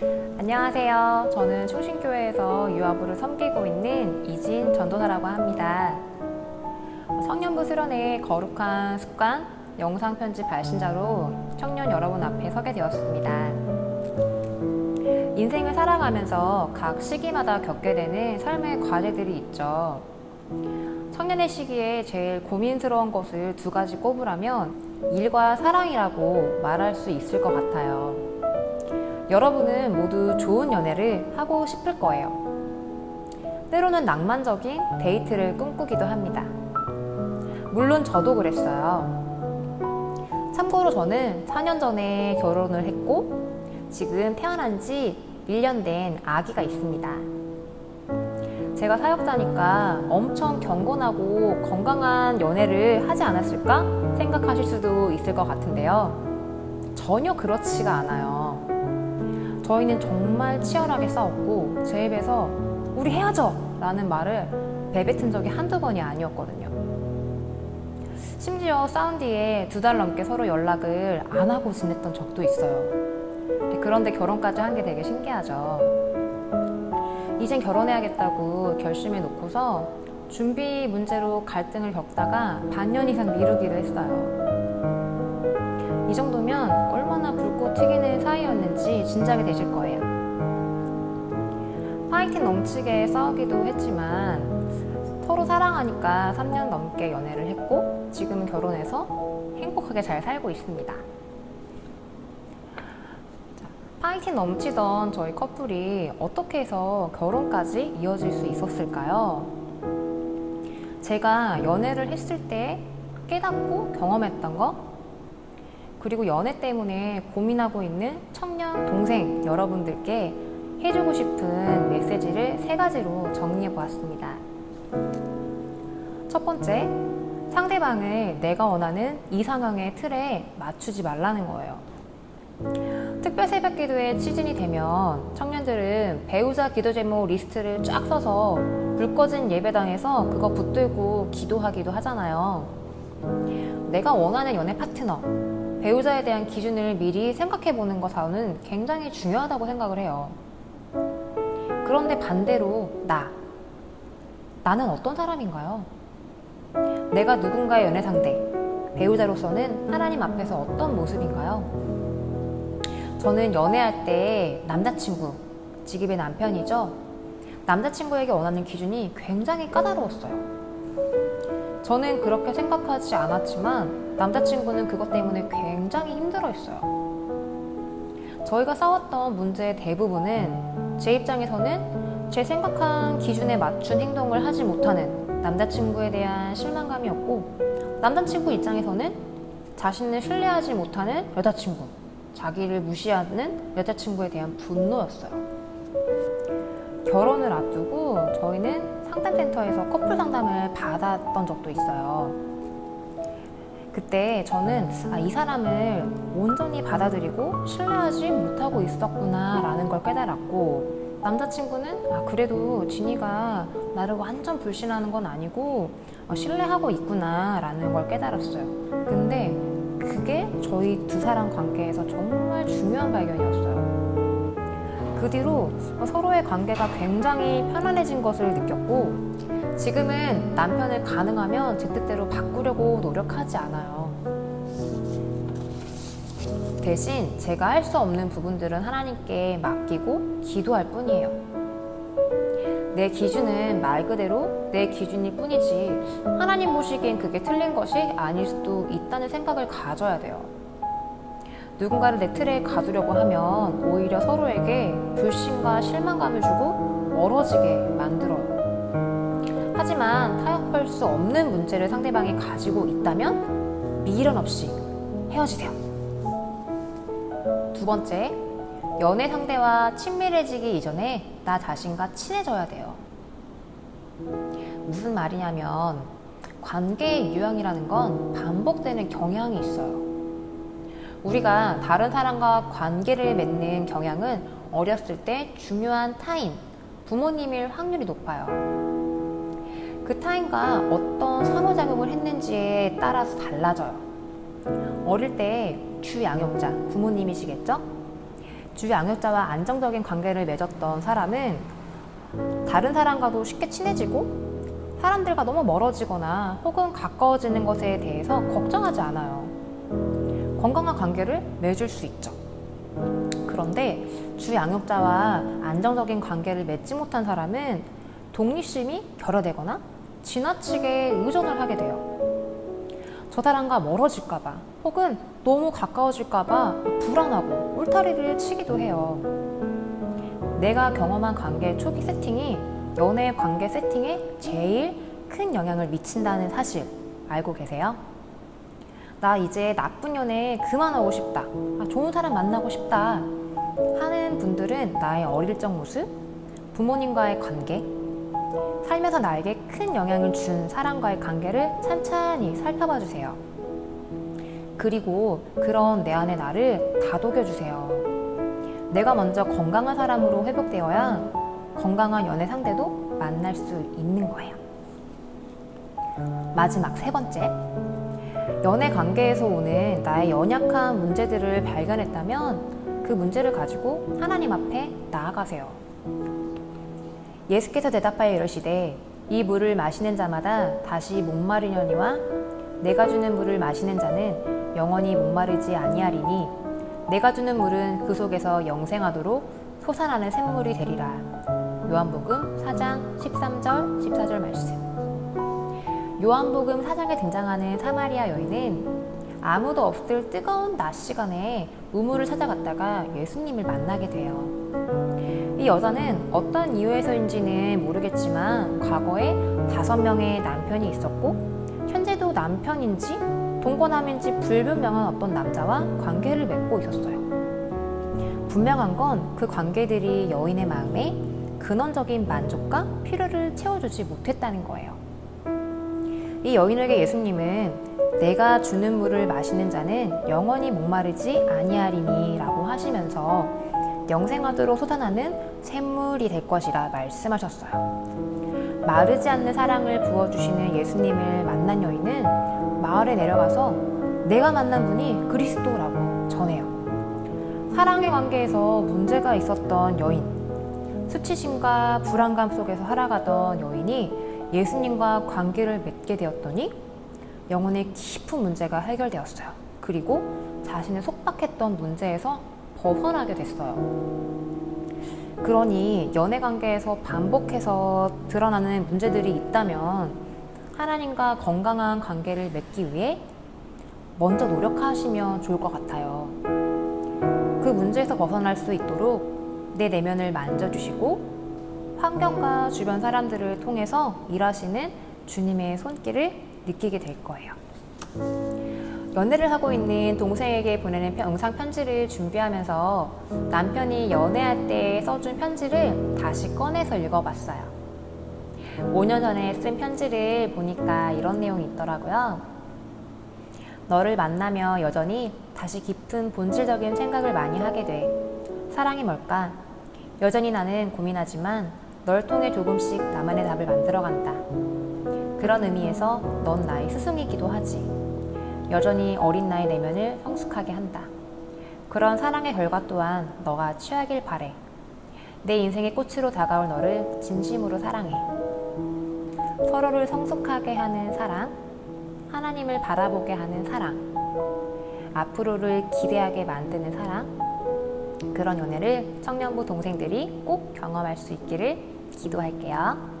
안녕하세요. 저는 충신교회에서 유아부를 섬기고 있는 이진 전도사라고 합니다. 성년부 수련의 거룩한 습관 영상 편집 발신자로 청년 여러분 앞에 서게 되었습니다. 인생을 살아가면서 각 시기마다 겪게 되는 삶의 과제들이 있죠. 청년의 시기에 제일 고민스러운 것을 두 가지 꼽으라면 일과 사랑이라고 말할 수 있을 것 같아요. 여러분은 모두 좋은 연애를 하고 싶을 거예요. 때로는 낭만적인 데이트를 꿈꾸기도 합니다. 물론 저도 그랬어요. 참고로 저는 4년 전에 결혼을 했고, 지금 태어난 지 1년 된 아기가 있습니다. 제가 사역자니까 엄청 경건하고 건강한 연애를 하지 않았을까 생각하실 수도 있을 것 같은데요. 전혀 그렇지가 않아요. 저희는 정말 치열하게 싸웠고 제 입에서 우리 헤어져! 라는 말을 내뱉은 적이 한두 번이 아니었거든요. 심지어 싸운 뒤에 두 달 넘게 서로 연락을 안 하고 지냈던 적도 있어요. 그런데 결혼까지 한 게 되게 신기하죠. 이젠 결혼해야겠다고 결심해 놓고서 준비 문제로 갈등을 겪다가 반년 이상 미루기를 했어요. 이 정도면 얼마나 붉고 튀기는 사이였는지 짐작이 되실 거예요. 파이팅 넘치게 싸우기도 했지만 서로 사랑하니까 3년 넘게 연애를 했고 지금은 결혼해서 행복하게 잘 살고 있습니다. 자, 파이팅 넘치던 저희 커플이 어떻게 해서 결혼까지 이어질 수 있었을까요? 제가 연애를 했을 때 깨닫고 경험했던 것, 그리고 연애 때문에 고민하고 있는 청년 동생 여러분들께 해주고 싶은 메시지를 세 가지로 정리해 보았습니다. 첫 번째, 상대방을 내가 원하는 이상형의 틀에 맞추지 말라는 거예요. 특별 새벽 기도에 시즌이 되면 청년들은 배우자 기도 제목 리스트를 쫙 써서 불 꺼진 예배당에서 그거 붙들고 기도하기도 하잖아요. 내가 원하는 연애 파트너, 배우자에 대한 기준을 미리 생각해 보는 것은 굉장히 중요하다고 생각을 해요. 그런데 반대로 나. 나는 어떤 사람인가요? 내가 누군가의 연애 상대, 배우자로서는 하나님 앞에서 어떤 모습인가요? 저는 연애할 때 남자친구, 직입의 남편이죠. 남자친구에게 원하는 기준이 굉장히 까다로웠어요. 저는 그렇게 생각하지 않았지만 남자친구는 그것 때문에 굉장히 힘들어 했어요. 저희가 싸웠던 문제의 대부분은 제 입장에서는 제 생각한 기준에 맞춘 행동을 하지 못하는 남자친구에 대한 실망감이었고 남자친구 입장에서는 자신을 신뢰하지 못하는 여자친구, 자기를 무시하는 여자친구에 대한 분노였어요. 결혼을 앞두고 저희는 상담센터에서 커플 상담을 받았던 적도 있어요. 그때 저는 아, 이 사람을 온전히 받아들이고 신뢰하지 못하고 있었구나라는 걸 깨달았고 남자친구는 아, 그래도 진이가 나를 완전 불신하는 건 아니고 어, 신뢰하고 있구나라는 걸 깨달았어요. 근데 그게 저희 두 사람 관계에서 정말 중요한 발견이었어요. 그 뒤로 서로의 관계가 굉장히 편안해진 것을 느꼈고 지금은 남편을 가능하면 제 뜻대로 바꾸려고 노력하지 않아요. 대신 제가 할 수 없는 부분들은 하나님께 맡기고 기도할 뿐이에요. 내 기준은 말 그대로 내 기준일 뿐이지 하나님 보시기엔 그게 틀린 것이 아닐 수도 있다는 생각을 가져야 돼요. 누군가를 내 틀에 가두려고 하면 오히려 서로에게 불신과 실망감을 주고 멀어지게 만들어요. 하지만 타협할 수 없는 문제를 상대방이 가지고 있다면 미련 없이 헤어지세요. 두 번째, 연애 상대와 친밀해지기 이전에 나 자신과 친해져야 돼요. 무슨 말이냐면 관계의 유형이라는 건 반복되는 경향이 있어요. 우리가 다른 사람과 관계를 맺는 경향은 어렸을 때 중요한 타인, 부모님일 확률이 높아요. 그 타인과 어떤 상호작용을 했는지에 따라서 달라져요. 어릴 때 주 양육자, 부모님이시겠죠? 주 양육자와 안정적인 관계를 맺었던 사람은 다른 사람과도 쉽게 친해지고 사람들과 너무 멀어지거나 혹은 가까워지는 것에 대해서 걱정하지 않아요. 건강한 관계를 맺을 수 있죠. 그런데 주 양육자와 안정적인 관계를 맺지 못한 사람은 독립심이 결여되거나 지나치게 의존을 하게 돼요. 저 사람과 멀어질까봐 혹은 너무 가까워질까봐 불안하고 울타리를 치기도 해요. 내가 경험한 관계 초기 세팅이 연애 관계 세팅에 제일 큰 영향을 미친다는 사실 알고 계세요? 나 이제 나쁜 연애 그만하고 싶다. 아, 좋은 사람 만나고 싶다. 하는 분들은 나의 어릴 적 모습, 부모님과의 관계, 살면서 나에게 큰 영향을 준 사람과의 관계를 찬찬히 살펴봐 주세요. 그리고 그런 내 안의 나를 다독여 주세요. 내가 먼저 건강한 사람으로 회복되어야 건강한 연애 상대도 만날 수 있는 거예요. 마지막 세 번째. 연애 관계에서 오는 나의 연약한 문제들을 발견했다면 그 문제를 가지고 하나님 앞에 나아가세요. 예수께서 대답하여 이러시되 이 물을 마시는 자마다 다시 목마르려니와 내가 주는 물을 마시는 자는 영원히 목마르지 아니하리니 내가 주는 물은 그 속에서 영생하도록 솟아나는 샘물이 되리라. 요한복음 4장 13절 14절 말씀. 요한복음 4장에 등장하는 사마리아 여인은 아무도 없을 뜨거운 낮 시간에 우물을 찾아갔다가 예수님을 만나게 돼요. 이 여자는 어떤 이유에서인지는 모르겠지만 과거에 다섯 명의 남편이 있었고 현재도 남편인지 동거남인지 불분명한 어떤 남자와 관계를 맺고 있었어요. 분명한 건 그 관계들이 여인의 마음에 근원적인 만족과 필요를 채워주지 못했다는 거예요. 이 여인에게 예수님은 내가 주는 물을 마시는 자는 영원히 목마르지 아니하리니라고 하시면서 영생하도록 솟아나는 샘물이 될 것이라 말씀하셨어요. 마르지 않는 사랑을 부어주시는 예수님을 만난 여인은 마을에 내려가서 내가 만난 분이 그리스도라고 전해요. 사랑의 관계에서 문제가 있었던 여인, 수치심과 불안감 속에서 살아가던 여인이 예수님과 관계를 맺게 되었더니 영혼의 깊은 문제가 해결되었어요. 그리고 자신을 속박했던 문제에서 벗어나게 됐어요. 그러니 연애 관계에서 반복해서 드러나는 문제들이 있다면 하나님과 건강한 관계를 맺기 위해 먼저 노력하시면 좋을 것 같아요. 그 문제에서 벗어날 수 있도록 내 내면을 만져주시고 환경과 주변 사람들을 통해서 일하시는 주님의 손길을 느끼게 될 거예요. 연애를 하고 있는 동생에게 보내는 영상 편지를 준비하면서 남편이 연애할 때 써준 편지를 다시 꺼내서 읽어봤어요. 5년 전에 쓴 편지를 보니까 이런 내용이 있더라고요. 너를 만나며 여전히 다시 깊은 본질적인 생각을 많이 하게 돼. 사랑이 뭘까? 여전히 나는 고민하지만 널 통해 조금씩 나만의 답을 만들어간다. 그런 의미에서 넌 나의 스승이기도 하지. 여전히 어린 나의 내면을 성숙하게 한다. 그런 사랑의 결과 또한 너가 취하길 바래. 내 인생의 꽃으로 다가올 너를 진심으로 사랑해. 서로를 성숙하게 하는 사랑, 하나님을 바라보게 하는 사랑, 앞으로를 기대하게 만드는 사랑, 그런 연애를 청년부 동생들이 꼭 경험할 수 있기를 기도할게요.